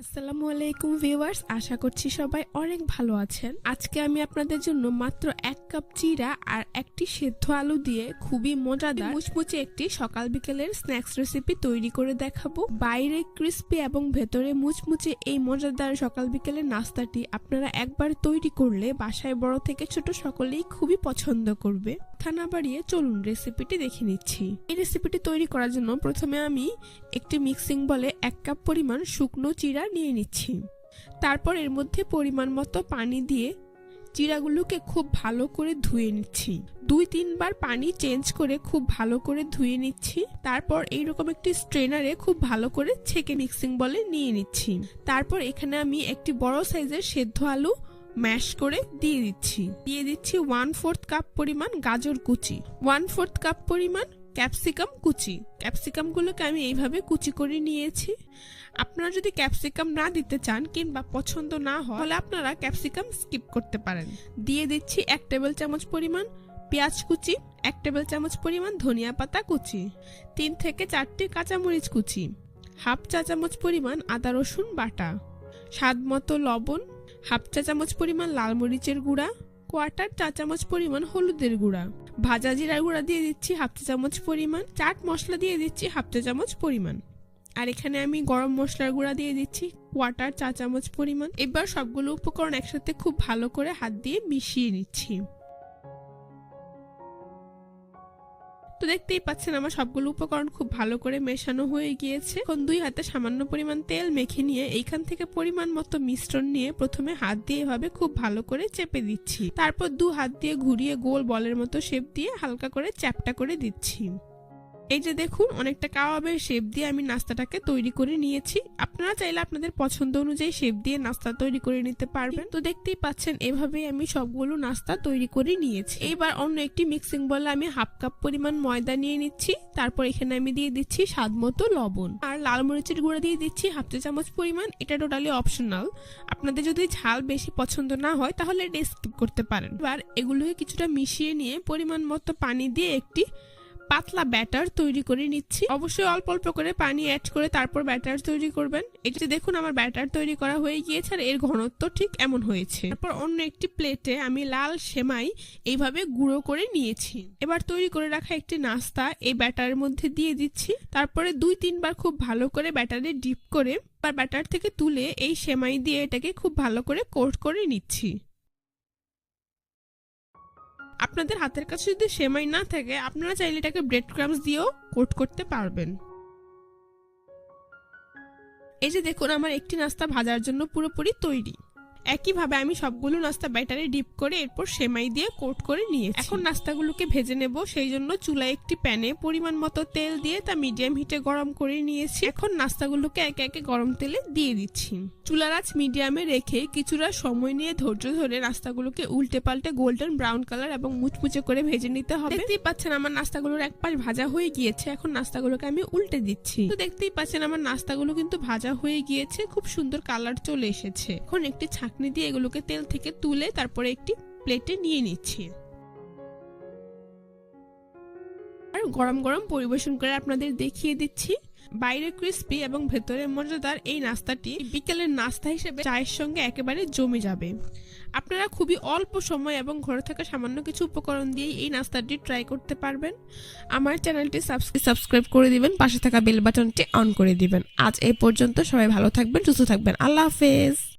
আসসালামু আলাইকুম ভিউয়ার্স, আশা করছি সবাই অনেক ভালো আছেন। আজকে আমি আপনাদের জন্য মাত্র এক কাপ চিরা আর একটি সেদ্ধ আলু দিয়ে খুবই মজাদার মুচমুচে একটি সকাল বিকেলের স্ন্যাক্স রেসিপি তৈরি করে দেখাবো। বাইরে ক্রিস্পি এবং ভেতরে মুচমুচে এই মজাদার সকাল বিকেলের নাস্তাটি আপনারা একবার তৈরি করলে বাসায় বড় থেকে ছোট সকলেই খুবই পছন্দ করবে। থানা বাড়িয়ে চলুন রেসিপিটি দেখে নিচ্ছি। এই রেসিপিটি তৈরি করার জন্য প্রথমে আমি একটি মিক্সিং বলে এক কাপ পরিমাণ শুকনো চিরা নিয়ে নিচ্ছি। তারপর এর মধ্যে পরিমাণ মতো পানি দিয়ে চিরাগুলোকে খুব ভালো করে ধুয়ে নিচ্ছি। দুই তিনবার পানি চেঞ্জ করে খুব ভালো করে ধুয়ে নিচ্ছি। তারপর এইরকম একটি স্ট্রেনারে খুব ভালো করে ছেঁকে মিক্সিং বলে নিয়ে নিচ্ছি। তারপর এখানে আমি একটি বড় সাইজের সেদ্ধ আলু ম্যাশ করে দিয়ে দিচ্ছি। দিয়ে দিচ্ছি ওয়ান ফোর্থ কাপ পরিমাণ গাজর কুচি। ওয়ান ফোর্থ কাপ পরিমাণ ক্যাপসিকাম কুচি। ক্যাপসিকামগুলোকে আমি এইভাবে কুচি করে নিয়েছি। আপনারা যদি ক্যাপসিকাম না দিতে চান কিংবা পছন্দ না হয়, তাহলে আপনারা ক্যাপসিকাম স্কিপ করতে পারেন। দিয়ে দিচ্ছি এক টেবিল চামচ পরিমাণ পেঁয়াজ কুচি, এক টেবিল চামচ পরিমাণ ধনিয়া পাতা কুচি, তিন থেকে চারটি কাঁচামরিচ কুচি, হাফ চা চামচ পরিমাণ আদা রসুন বাটা, স্বাদ মতো লবণ, হাফ চা চামচ পরিমাণ লাল মরিচের গুঁড়া, কোয়ার্টার চা চামচ পরিমাণ হলুদের গুঁড়া। ভাজা জিরার গুঁড়া দিয়ে দিচ্ছি হাফ চা চামচ পরিমাণ, চাট মশলা দিয়ে দিচ্ছি হাফ চা চামচ পরিমাণ। আর এখানে আমি গরম মশলার গুঁড়া দিয়ে দিচ্ছি কোয়াটার চা চামচ পরিমাণ। এবার সবগুলো উপকরণ একসাথে খুব ভালো করে হাত দিয়ে মিশিয়ে নিচ্ছি। দেখতেই পাচ্ছেন আমার সবগুলো উপকরণ খুব ভালো করে মেশানো হয়ে গিয়েছে। এখন দুই হাতে সামান্য পরিমাণ তেল মেখে নিয়ে এইখান থেকে পরিমাণ মতো মিশ্রণ নিয়ে প্রথমে হাত দিয়ে এভাবে খুব ভালো করে চেপে দিচ্ছি। তারপর দু হাত দিয়ে ঘুরিয়ে গোল বলের মতো শেপ দিয়ে হালকা করে চ্যাপটা করে দিচ্ছি। এই যে দেখুন, অনেকটা কাবাবের শেপ দিয়ে আমি নাস্তাটাকে তৈরি করে নিয়েছি। আপনারা চাইলে আপনাদের পছন্দ অনুযায়ী শেপ দিয়ে নাস্তা তৈরি করে নিতে পারবেন। তো দেখতেই পাচ্ছেন, এভাবেই আমি সবগুলো নাস্তা তৈরি করে নিয়েছি। এবার অন্য একটি মিক্সিং বলে আমি হাফ কাপ পরিমাণ ময়দা নিয়ে নিচ্ছি। তারপর এখানে আমি দিয়ে দিচ্ছি স্বাদ মতো লবণ। আর লাল মরিচের গুঁড়া দিয়ে দিচ্ছি হাফ চা চামচ পরিমাণ। এটা টোটালি অপশনাল আপনাদের যদি ঝাল বেশি পছন্দ না হয়, তাহলে এটা স্কিপ করতে পারেন। এবার এগুলোকে কিছুটা মিশিয়ে নিয়ে পরিমাণ মতো পানি দিয়ে একটি পাতলা ব্যাটার তৈরি করে নিচ্ছি। অবশ্যই অল্প অল্প করে পানি অ্যাড করে তারপর ব্যাটার তৈরি করবেন। এটাতে দেখুন আমার ব্যাটার তৈরি করা হয়ে গিয়েছে আর এর ঘনত্ব ঠিক এমন হয়েছে। তারপর অন্য একটি প্লেটে আমি লাল সেমাই এইভাবে গুঁড়ো করে নিয়েছি। এবার তৈরি করে রাখা একটি নাস্তা এই ব্যাটারের মধ্যে দিয়ে দিচ্ছি। তারপরে দুই তিনবার খুব ভালো করে ব্যাটারে ডিপ করে ব্যাটার থেকে তুলে এই সেমাই দিয়ে এটাকে খুব ভালো করে কোট করে নিচ্ছি। আপনাদের হাতের কাছে যদি সেমাই না থাকে, আপনারা চাইলে এটাকে ব্রেড ক্রামস দিয়েও কোট করতে পারবেন। এই যে দেখুন, আমার একটি নাস্তা ভাজার জন্য পুরোপুরি তৈরি। একইভাবে আমি সবগুলো নাস্তা ব্যাটারে ডিপ করে এরপর সেমাই দিয়ে কোট করে নিয়েছি। এখন নাস্তাগুলোকে ভেজে নেব। সেই জন্য চুলায় একটি প্যানে পরিমাণ মতো তেল দিয়ে তা মিডিয়াম হিটে গরম করে নিয়েছি। এখন নাস্তাগুলোকে একে একে গরম তেলে দিয়ে দিচ্ছি। চুলার আঁচ মিডিয়ামে রেখে কিছুটা সময় নিয়ে ধৈর্য ধরে নাস্তাগুলোকে উল্টে পাল্টে গোল্ডেন ব্রাউন কালার এবং মুচমুচে করে ভেজে নিতে হবে। দেখতেই পাচ্ছেন আমার নাস্তাগুলোর এক পাশ ভাজা হয়ে গিয়েছে। এখন নাস্তাগুলোকে আমি উল্টে দিচ্ছি। তো দেখতেই পাচ্ছেন আমার নাস্তাগুলো কিন্তু ভাজা হয়ে গিয়েছে। খুব সুন্দর কালার চলে এসেছে। এখন একটি ছাকনি দিয়ে এগুলোকে তেল থেকে তুলে তারপরে একটি প্লেটে নিয়ে নিচ্ছি। আর গরম গরম পরিবেশন করে আপনাদের দেখিয়ে দিচ্ছি। বাইরে ক্রিস্পি এবং ভেতরে মজাদার এই নাস্তাটি বিকেলের নাস্তা হিসেবে চায়ের সঙ্গে একেবারে জমে যাবে। আপনারা খুবই অল্প সময় এবং ঘরে থাকা সামান্য কিছু উপকরণ দিয়ে এই নাস্তাটি ট্রাই করতে পারবেন। আমার চ্যানেলটি সাবস্ক্রাইব করে দিবেন, পাশে থাকা বেল বাটনটি অন করে দিবেন। আজ এই পর্যন্ত সবাই ভালো থাকবেন, সুস্থ থাকবেন। আল্লাহ হাফেজ।